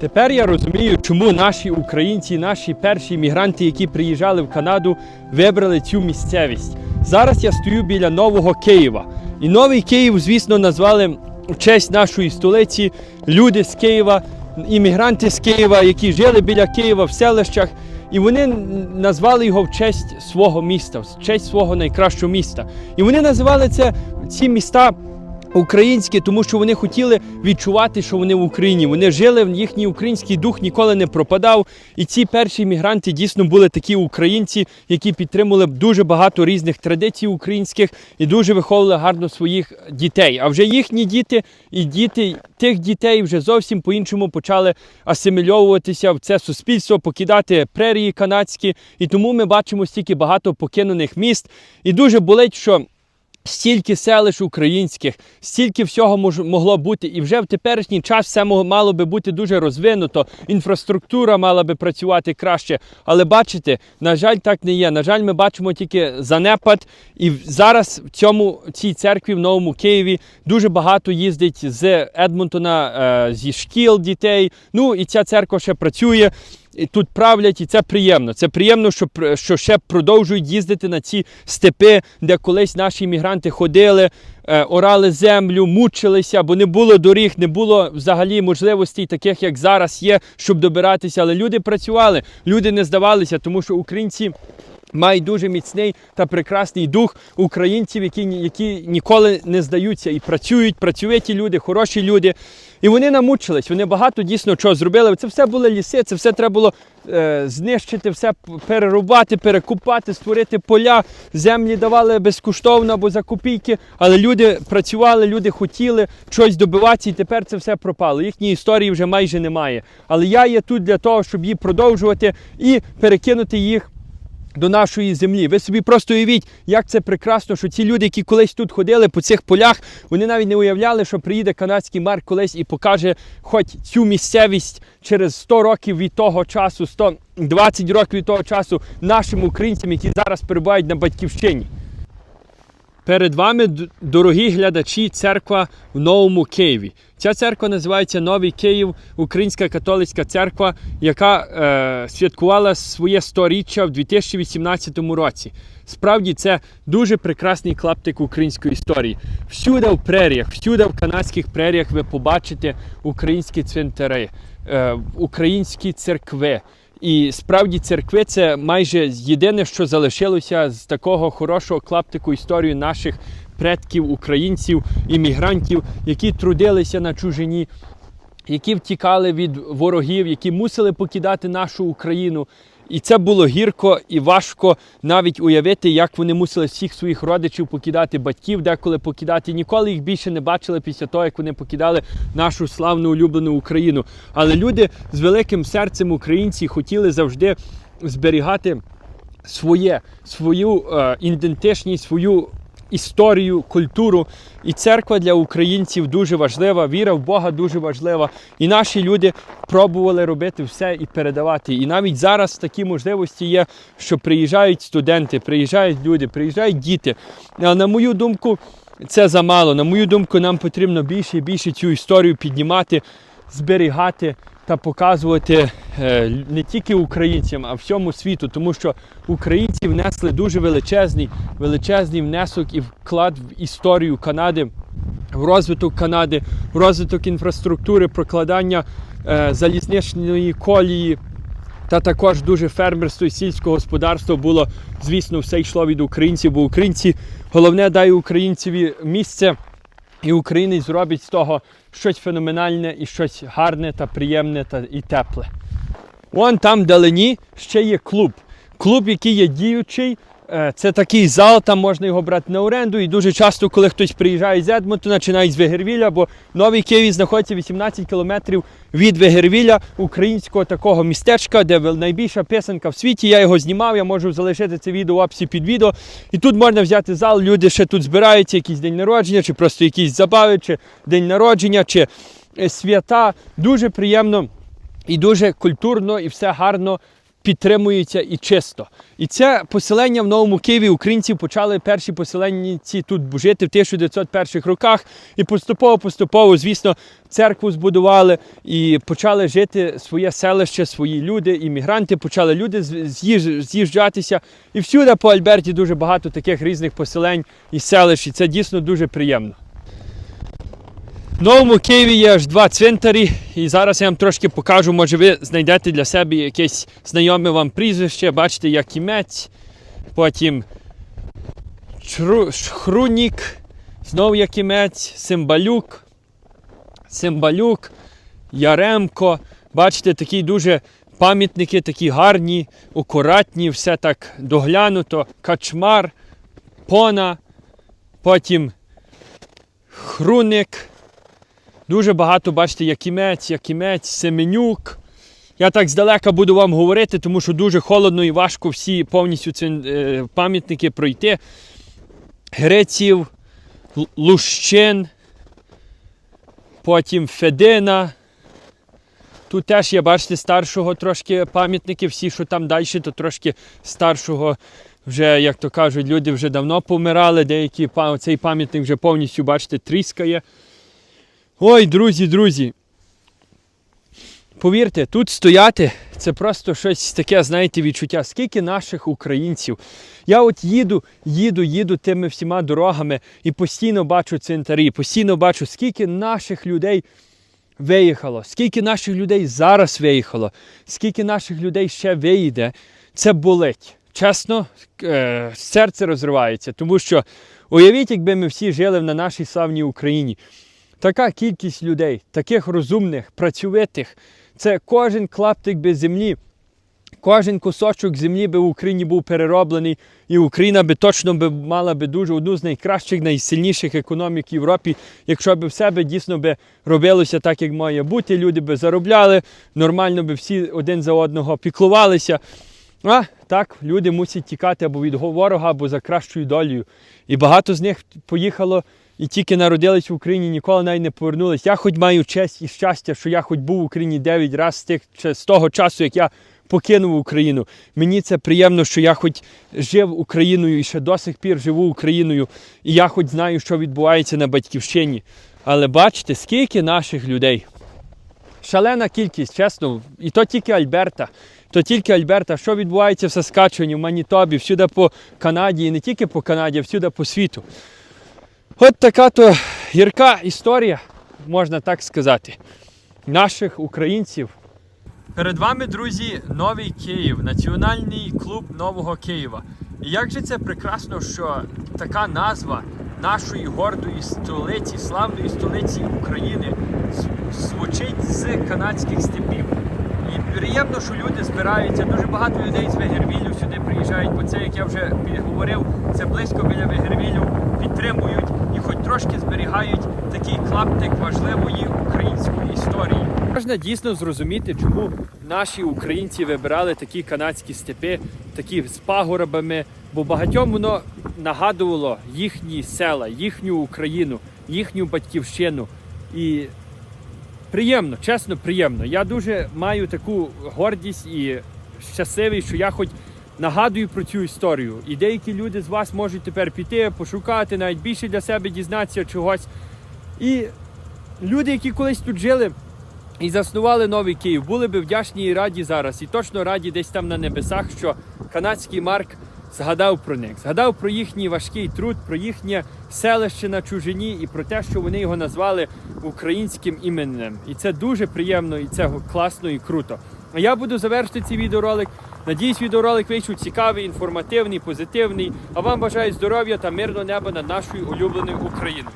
Тепер я розумію, чому наші українці, наші перші мігранти, які приїжджали в Канаду, вибрали цю місцевість. Зараз я стою біля нового Києва. І новий Київ, звісно, назвали в честь нашої столиці люди з Києва, іммігранти з Києва, які жили біля Києва в селищах. І вони назвали його в честь свого міста, в честь свого найкращого міста. І вони називали це ці міста українські, тому що вони хотіли відчувати, що вони в Україні. Вони жили, їхній український дух ніколи не пропадав. І ці перші мігранти дійсно були такі українці, які підтримували дуже багато різних традицій українських і дуже виховували гарно своїх дітей. А вже їхні діти і діти тих дітей вже зовсім по-іншому почали асимільовуватися в це суспільство, покидати прерії канадські. І тому ми бачимо стільки багато покинених міст. І дуже болить, що. Стільки селищ українських, стільки всього мож, могло бути, і вже в теперішній час все мало би бути дуже розвинуто. Інфраструктура мала би працювати краще. Але бачите, на жаль, так не є. На жаль, ми бачимо тільки занепад. І зараз в цьому цій церкві в новому Києві дуже багато їздить з Едмонтона, е, зі шкіл дітей. Ну і ця церква ще працює тут правлять, і це приємно. Це приємно, що, що ще продовжують їздити на ці степи, де колись наші іммігранти ходили, е, орали землю, мучилися, бо не було доріг, не було взагалі можливостей, таких як зараз є, щоб добиратися. Але люди працювали, люди не здавалися, тому що українці. Мають дуже міцний та прекрасний дух українців, які, які ніколи не здаються і працюють, працьовиті люди, хороші люди. І вони намучились, вони багато дійсно чого зробили. Це все були ліси, це все треба було е, знищити, все перерубати, перекупати, створити поля. Землі давали безкоштовно або за копійки. Але люди працювали, люди хотіли щось добиватися, і тепер це все пропало. Їхньої історії вже майже немає. Але я є тут для того, щоб її продовжувати і перекинути їх до нашої землі. Ви собі просто уявіть, як це прекрасно, що ці люди, які колись тут ходили по цих полях, вони навіть не уявляли, що приїде канадський мер колись і покаже хоч цю місцевість через 100 років від того часу, 120 років від того часу нашим українцям, які зараз перебувають на батьківщині. Перед вами, дорогі глядачі, церква в Новому Києві. Ця церква називається Новий Київ, Українська католицька церква, яка е, святкувала своє сторіччя в 2018 році. Справді це дуже прекрасний клаптик української історії. Всюди в преріях, всюди в канадських преріях ви побачите українські цвинтари, е, українські церкви. І справді церкви це майже єдине, що залишилося з такого хорошого клаптику історії наших предків, українців, іммігрантів, які трудилися на чужині, які втікали від ворогів, які мусили покидати нашу Україну. І це було гірко і важко навіть уявити, як вони мусили всіх своїх родичів покидати, батьків деколи покидати. Ніколи їх більше не бачили після того, як вони покидали нашу славну улюблену Україну. Але люди з великим серцем українці хотіли завжди зберігати своє, свою е, ідентичність, свою історію, культуру. І церква для українців дуже важлива, віра в Бога дуже важлива. І наші люди пробували робити все і передавати. І навіть зараз такі можливості є, що приїжджають студенти, приїжджають люди, приїжджають діти. Але на мою думку, це замало. На мою думку, нам потрібно більше і більше цю історію піднімати, зберігати та показувати е, не тільки українцям, а всьому світу, тому що українці внесли дуже величезний, величезний внесок і вклад в історію Канади, в розвиток Канади, в розвиток інфраструктури, прокладання е, залізничної колії. Та також дуже фермерство і сільського господарство було, звісно, все йшло від українців, бо українці головне дай українцеві місце, і українець зробить з того щось феноменальне і щось гарне та приємне та і тепле. Вон там вдалині ще є клуб. Клуб, який є діючий. Е, Це такий зал, там можна його брати на оренду. І дуже часто, коли хтось приїжджає з Едмонтона чи навіть з Вегервіля, бо Новий Київ знаходиться 18 кілометрів від Вегервіля, українського такого містечка, де найбільша писанка в світі. Я його знімав, я можу залишити це відео в описі під відео. І тут можна взяти зал, люди ще тут збираються, якийсь день народження, чи просто якісь забави, чи день народження, чи е, свята. Дуже приємно і дуже культурно, і все гарно підтримується і чисто. І це поселення в Новому Києві українців почали перші поселенці тут жити в 1901 роках. І поступово-поступово, звісно, церкву збудували і почали жити своє селище, свої люди, іммігранти, почали люди з'їжджатися. І всюди по Альберті дуже багато таких різних поселень і селищ. І це дійсно дуже приємно. В Новому Києві є аж два цвинтарі, і зараз я вам трошки покажу, може ви знайдете для себе якесь знайоме вам прізвище, бачите, Якімець, потім. Хрунік, знову Якімець, Симбалюк, Симбалюк, Яремко. Бачите, такі дуже пам'ятники, такі гарні, акуратні, все так доглянуто. Качмар, Пона, потім Хруник. Дуже багато, бачите, Якімець, Якімець, Семенюк. Я так здалека буду вам говорити, тому що дуже холодно і важко всі повністю ці е, пам'ятники пройти. Греців, Лущин, потім Федина. Тут теж є, бачите, старшого трошки пам'ятники, всі, що там далі, то трошки старшого, вже, як то кажуть, люди вже давно помирали, деякі цей пам'ятник вже повністю, бачите, тріскає. Ой, друзі, друзі. Повірте, тут стояти це просто щось таке, знаєте, відчуття. Скільки наших українців. Я от їду, їду, їду тими всіма дорогами і постійно бачу цвинтарі, постійно бачу, скільки наших людей виїхало, скільки наших людей зараз виїхало, скільки наших людей ще виїде. Це болить. Чесно, е, серце розривається, тому що уявіть, якби ми всі жили на нашій славній Україні. Така кількість людей, таких розумних, працьовитих, це кожен клаптик без землі, кожен кусочок землі би в Україні був перероблений, і Україна би точно би мала би дуже одну з найкращих, найсильніших економік Європі, якщо б все би дійсно би робилося так, як має бути. Люди би заробляли, нормально би всі один за одного піклувалися. А так, люди мусять тікати або від ворога, або за кращою долею. І багато з них поїхало і тільки народились в Україні, ніколи навіть не повернулись. Я хоч маю честь і щастя, що я хоч був в Україні 9 разів з тих з того часу, як я покинув Україну. Мені це приємно, що я хоч жив Україною і ще до сих пір живу Україною, і я хоч знаю, що відбувається на батьківщині. Але бачите, скільки наших людей. Шалена кількість, чесно, і то тільки Альберта. То тільки Альберта, що відбувається в Саскачуані, в Манітобі, всюди по Канаді, і не тільки по Канаді, а всюди по світу. От така то гірка історія, можна так сказати, наших українців. Перед вами, друзі, новий Київ, національний клуб Нового Києва. І як же це прекрасно, що така назва нашої гордої столиці, славної столиці України звучить з канадських степів. І приємно, що люди збираються. Дуже багато людей з Вегервілю сюди приїжджають, бо це, як я вже говорив, це близько біля Вегервілю, підтримують трошки зберігають такий клаптик важливої української історії. Можна дійсно зрозуміти, чому наші українці вибирали такі канадські степи, такі з пагорбами, бо багатьом воно нагадувало їхні села, їхню Україну, їхню батьківщину. І Приємно, чесно, приємно. Я дуже маю таку гордість і щасливий, що я хоч нагадую про цю історію. І деякі люди з вас можуть тепер піти, пошукати, навіть більше для себе дізнатися чогось. І люди, які колись тут жили і заснували новий Київ, були би вдячні і раді зараз. І точно раді десь там на небесах, що канадський Марк згадав про них, згадав про їхній важкий труд, про їхнє селище на чужині і про те, що вони його назвали українським іменем. І це дуже приємно, і це класно і круто. А я буду завершити цей відеоролик. Надіюсь, відеоролик вийшов цікавий, інформативний, позитивний. А вам бажаю здоров'я та мирного неба над нашою улюбленою Україною.